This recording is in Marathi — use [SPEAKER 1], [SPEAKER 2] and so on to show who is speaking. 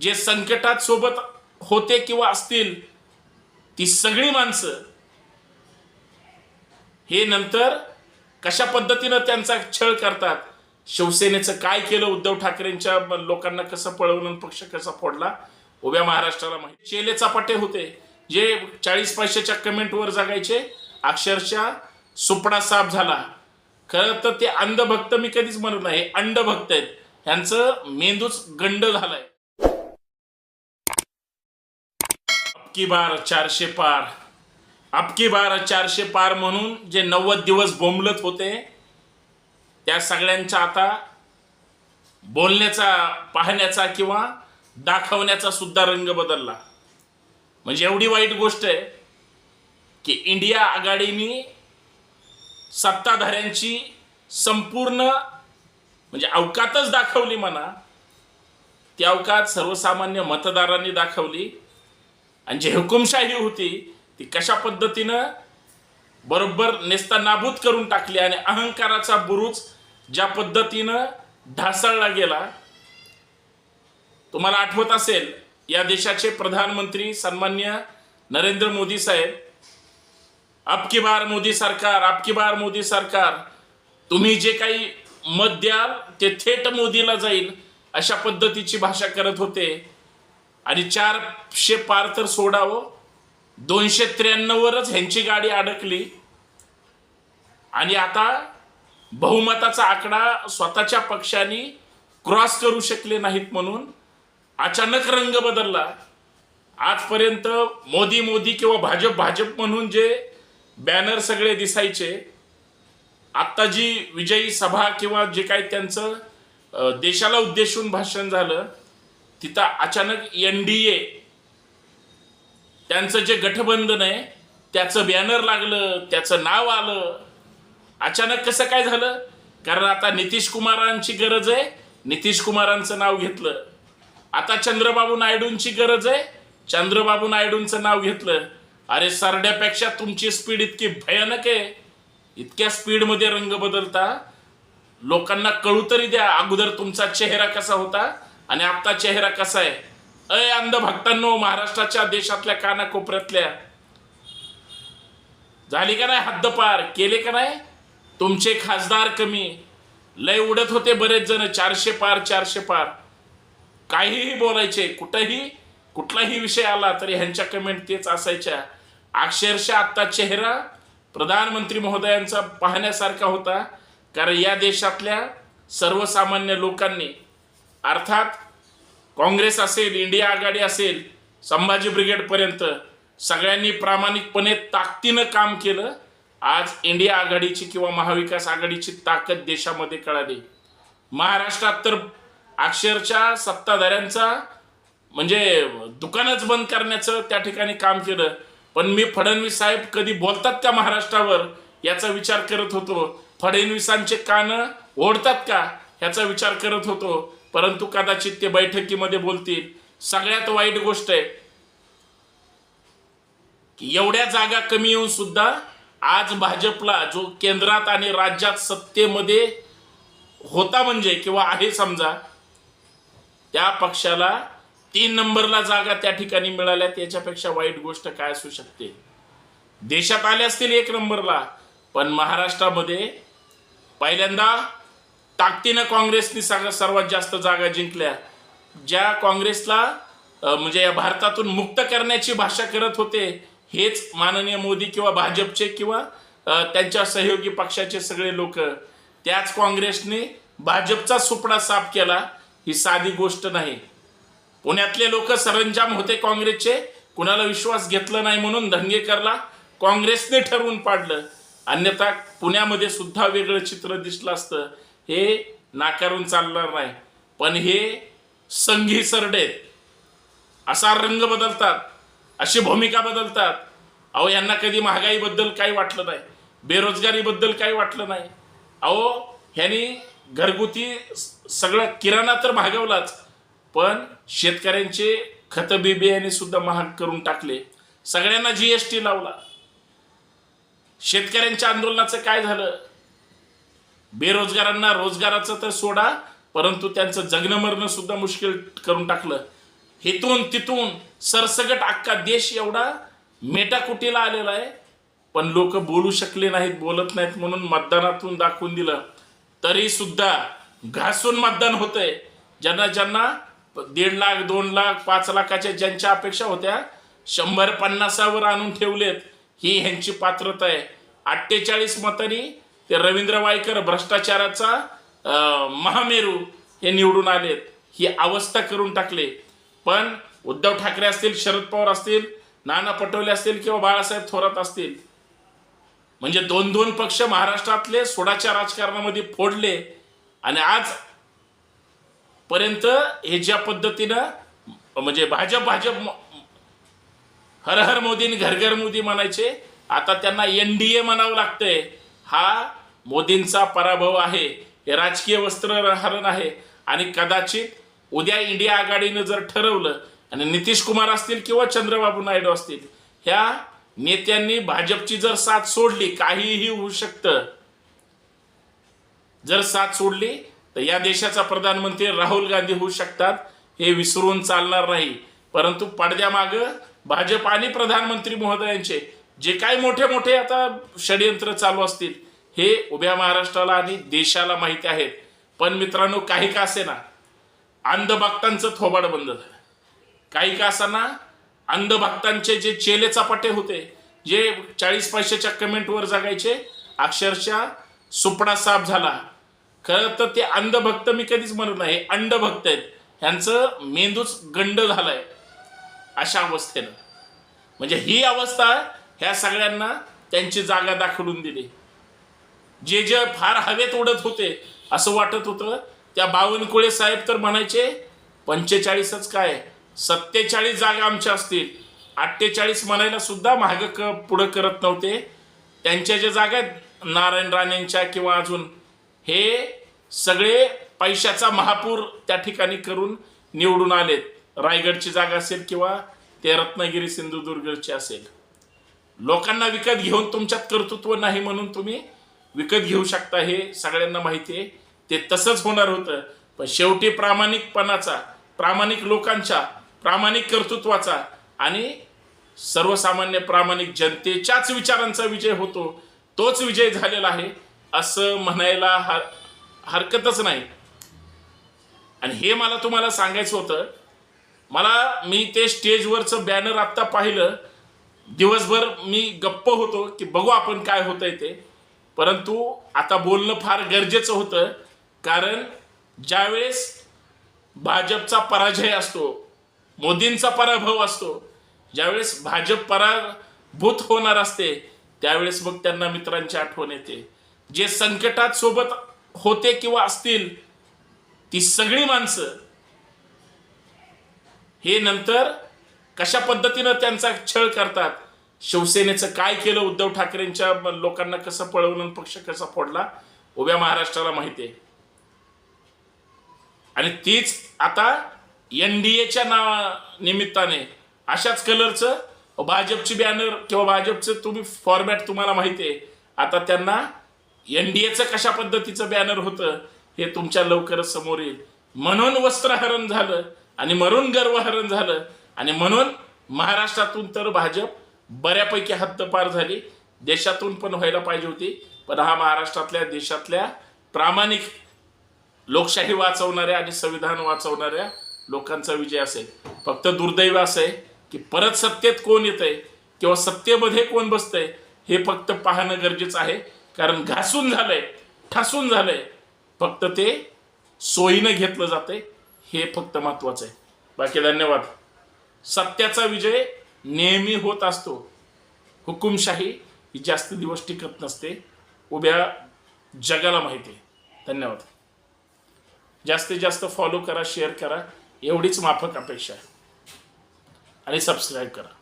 [SPEAKER 1] जे संकटात सोबत होते किंवा असतील ती सगळी माणसं हे नंतर कशा पद्धतीनं त्यांचा छळ करतात? शिवसेनेचं काय केलं? उद्धव ठाकरेंच्या लोकांना कसं पळवलं पक्ष कसा फोडला? उभ्या महाराष्ट्राला माहिती. चेले चपाटे होते जे चाळीस पैशाच्या कमेंटवर जगायचे. अक्षरशः सुपडा साफ झाला. खरं तर ते अंधभक्त मी कधीच म्हणत नाही हे अंडभक्त आहेत. ह्यांचं मेंदूच गंड झालाय. अबकी बार चारशे पार. अबकी बार चारशे पार म्हणून जे नव्वद दिवस बोंबलत होते त्या सगळ्यांचा आता बोलण्याचा पाहण्याचा किंवा दाखवण्याचा सुद्धा रंग बदलला. म्हणजे एवढी वाईट गोष्ट आहे की इंडिया आघाडीने सत्ताधाऱ्यांची संपूर्ण म्हणजे अवकातच दाखवली म्हणा ती अवकात सर्वसामान्य मतदारांनी दाखवली. आणि जी हुकुमशाही होती ती कशा पद्धतीनं बरोबर नेस्तानाबूद करून टाकली आणि अहंकाराचा बुरुज ज्या पद्धतीनं ढासळला गेला तुम्हाला आठवत असेल या देशाचे प्रधानमंत्री सन्मान्य नरेंद्र मोदी साहेब आपकी बार मोदी सरकार आपकी बार मोदी सरकार तुम्ही जे काही मत द्याल ते थेट मोदीला जाईल अशा पद्धतीची भाषा करत होते. आणि चारशे पार तर सोडावं. दोनशे त्र्याण्णववरच ह्यांची गाडी अडकली. आणि आता बहुमताचा आकडा स्वतःच्या पक्षाने क्रॉस करू शकले नाहीत म्हणून अचानक रंग बदलला. आजपर्यंत मोदी मोदी किंवा भाजप भाजप म्हणून जे बॅनर सगळे दिसायचे आत्ता जी विजयी सभा किंवा जे काही त्यांचं देशाला उद्देशून भाषण झालं तिथं अचानक एन डी ए त्यांचं जे गठबंधन आहे त्याचं बॅनर लागलं त्याचं नाव आलं. अचानक कसं काय झालं? कारण आता नितीश कुमारांची गरज आहे नितीश कुमारांचं नाव घेतलं. आता चंद्रबाबू नायडूंची गरज आहे चंद्रबाबू नायडूंचं नाव घेतलं. अरे सरड्यापेक्षा तुमची स्पीड इतकी भयानक आहे. इतक्या स्पीडमध्ये रंग बदलता. लोकांना कळू तरी द्या अगोदर तुमचा चेहरा कसा होता? आणि आता चेहरा कसा आहे? अय अंधभक्तांनो महाराष्ट्राच्या देशातल्या कानाकोपऱ्यातल्या. झाली का नाही हद्दपार? केले का नाही? तुमचे खासदार कमी. लय उडत होते बरेच जण चारशे पार चारशे पार. काहीही बोलायचे कुठंही कुठलाही विषय आला तरी ह्यांच्या कमेंट तेच असायच्या. अक्षरशः आत्ता चेहरा प्रधानमंत्री महोदयांचा पाहण्यासारखा होता. कारण या देशातल्या सर्वसामान्य लोकांनी अर्थात काँग्रेस असेल इंडिया आघाडी असेल संभाजी ब्रिगेडपर्यंत सगळ्यांनी प्रामाणिकपणे ताकदीनं काम केलं आज इंडिया आघाडीची किंवा महाविकास आघाडीची ताकद देशामध्ये कळाली. महाराष्ट्रात तर अक्षरशः सत्ताधाऱ्यांचा म्हणजे दुकानच बंद करण्याचं त्या ठिकाणी काम केलं. पण मी फडणवीस साहेब कधी बोलतात का महाराष्ट्रावर याचा विचार करत होतो. फडणवीसांचे कान ओढतात का ह्याचा विचार करत होतो. परंतु कदाचित ते बैठकीमध्ये बोलतील. सगळ्यात वाईट गोष्ट आहे की एवढ्या जागा कमी येऊन सुद्धा आज भाजपला जो केंद्रात आणि राज्यात सत्तेमध्ये होता म्हणजे किंवा आहे समजा त्या पक्षाला तीन नंबरला जागा त्या ठिकाणी मिळाल्या त्याच्यापेक्षा वाईट गोष्ट काय असू शकते? देशात आले असतील एक नंबरला पण महाराष्ट्रामध्ये पहिल्यांदा ताकदीनं काँग्रेसने सगळ्या सर्वात जास्त जागा जिंकल्या. ज्या काँग्रेसला म्हणजे या भारतातून मुक्त करण्याची भाषा करत होते हेच माननीय मोदी किंवा भाजपचे किंवा त्यांच्या सहयोगी पक्षाचे सगळे लोक. त्याच काँग्रेसने भाजपचा सुपडा साफ केला ही साधी गोष्ट नाही. पुण्यातले लोक सरंजाम होते काँग्रेसचे कुणाला विश्वास घेतला नाही म्हणून धंगेकरला काँग्रेसने ठरवून पाडलं. अन्यथा पुण्यामध्ये सुद्धा वेगळं चित्र दिसलं असतं. हे नाकारून चालणार नाही. पण हे संघी सरडे असा रंग बदलतात अशी भूमिका बदलतात. अहो यांना कधी महागाईबद्दल काही वाटलं नाही बेरोजगारीबद्दल काही वाटलं नाही. अहो ह्यांनी घरगुती स- सगळं किराणा तर भागवलाच पण शेतकऱ्यांचे खतं बी बियाणे सुद्धा महाग करून टाकले. सगळ्यांना जी एस टी लावला. शेतकऱ्यांच्या आंदोलनाचं काय झालं? बेरोजगारांना रोजगाराचं तर सोडा परंतु त्यांचं जगणं मरणं सुद्धा मुश्किल करून टाकलं. हेतून तिथून सरसगट अख्खा देश एवढा मेटाकुटीला आलेला आहे. पण लोक बोलू शकले नाहीत बोलत नाहीत म्हणून मतदानातून दाखवून दिलं. तरी सुद्धा घासून मतदान होतंय. ज्यांना ज्यांना दीड लाख दोन लाख पाच लाखाच्या ज्यांच्या अपेक्षा होत्या शंभर पन्नासावर आणून ठेवलेत ही ह्यांची पात्रता आहे. अठ्ठेचाळीस मतांनी ते रवींद्र वायकर भ्रष्टाचाराचा महामेरू हे निवडून आलेत. ही अवस्था करून टाकले. पण उद्धव ठाकरे असतील शरद पवार असतील नाना पटोले असतील किंवा बाळासाहेब थोरात असतील म्हणजे दोन दोन पक्ष महाराष्ट्रातले सोडाच्या राजकारणामध्ये फोडले आणि आज पर्यंत हे ज्या पद्धतीनं म्हणजे भाजप भाजप हर हर मोदी आणि घर घर मोदी म्हणायचे आता त्यांना एन डी ए म्हणावं लागतंय. हा मोदींचा पराभव आहे. हे राजकीय वस्त्रहरण आहे. आणि कदाचित उद्या इंडिया आघाडीनं जर ठरवलं आणि नितीश कुमार असतील किंवा चंद्रबाबू नायडू असतील ह्या नेत्यांनी भाजपची जर साथ सोडली काहीही होऊ शकतं. जर साथ सोडली तर या देशाचा प्रधानमंत्री राहुल गांधी होऊ शकतात हे विसरून चालणार नाही. परंतु पडद्यामागं भाजप आणि प्रधानमंत्री महोदयांचे जे काही मोठे मोठे आता षडयंत्र चालू असतील हे उभ्या महाराष्ट्राला आणि देशाला माहिती आहेत. पण मित्रांनो काही का असे ना अंधभक्तांचं थोबाड बंद झालं. काही का असाना अंधभक्तांचे जे चेले चपाटे होते जे चाळीस पैशाच्या कमेंटवर जगायचे अक्षरशः सुपडा साफ झाला. खरं तर ते अंधभक्त मी कधीच म्हणत नाही अंडभक्त आहेत. ह्यांचं मेंदूच गंड झालाय अशा अवस्थेनं. म्हणजे ही अवस्था ह्या सगळ्यांना त्यांची जागा दाखवून दिली. जे जे फार हवेत उडत होते असं वाटत होतं त्या बावनकुळे साहेब तर म्हणायचे पंचेचाळीसच काय? सत्तेचाळीस जागा आमच्या असतील. अठ्ठेचाळीस म्हणायला सुद्धा महाग क पुढं करत नव्हते. त्यांच्या ज्या जागा आहेत नारायण राणेंच्या किंवा अजून हे सगळे पैशाचा महापूर त्या ठिकाणी करून निवडून आलेत. रायगडची जागा असेल किंवा ते रत्नागिरी सिंधुदुर्गची असेल. लोकांना विकत घेऊन तुमच्यात कर्तृत्व नाही म्हणून तुम्ही विकत घेऊ शकता हे सगळ्यांना माहिती आहे. ते तसंच होणार होतं. पण शेवटी प्रामाणिकपणाचा प्रामाणिक लोकांच्या प्रामाणिक कर्तृत्वाचा आणि सर्वसामान्य प्रामाणिक जनतेच्याच विचारांचा विजय होतो. तोच विजय झालेला आहे असं म्हणायला हर हरकतच नाही. आणि हे मला तुम्हाला सांगायचं होतं. मला मी ते स्टेजवरचं बॅनर आत्ता पाहिलं. दिवसभर मी गप्प होतो की बघू आपण काय होतंय ते. परंतु आता बोलणं फार गरजेचं होतं कारण ज्यावेळेस भाजपचा पराजय असतो मोदींचा पराभव असतो ज्यावेळेस भाजप पराभूत होणार असते त्यावेळेस मग त्यांना मित्रांची आठवण येते. जे संकटात सोबत होते किंवा असतील ती सगळी माणसं हे नंतर कशा पद्धतीनं त्यांचा छळ करतात? शिवसेनेचं काय केलं? उद्धव ठाकरेंच्या लोकांना कसं पळवलं पक्ष कसा फोडला? उभ्या महाराष्ट्राला माहिती आहे. आणि तीच आता एन डी एच्या नावा निमित्ताने अशाच कलरचं भाजपची बॅनर किंवा भाजपचं तुम्ही फॉर्मॅट तुम्हाला माहिती आहे. आता त्यांना एन डी एचं कशा पद्धतीचं बॅनर होतं हे तुमच्या लवकरच समोर येईल. म्हणून वस्त्रहरण झालं आणि मरून गर्वहरण झालं. आणि म्हणून महाराष्ट्रातून तर भाजप बऱ्यापैकी हद्दपार झाली. देशातून पण व्हायला पाहिजे होती. पण हा महाराष्ट्रातल्या देशातल्या प्रामाणिक लोकशाही वाचवणाऱ्या आणि संविधान वाचवणाऱ्या लोकांचा विजय असेल. फक्त दुर्दैव असं आहे की परत सत्तेत कोण येतंय किंवा सत्तेमध्ये कोण बसतंय हे फक्त पाहणं गरजेचं आहे. कारण घासून झालंय ठासून झालंय. फक्त ते सोयीनं घेतलं जातंय. हे फक्त महत्वाचं आहे. बाकी धन्यवाद. सत्याचा विजय नेहमी होत असतो. हुकुमशाही ही जास्त दिवस टिकत नसते. उभ्या जगाला माहिती आहे. धन्यवाद. जास्तीत जास्त फॉलो करा शेअर करा. एवढीच माफक अपेक्षा आहे. आणि सबस्क्राईब करा.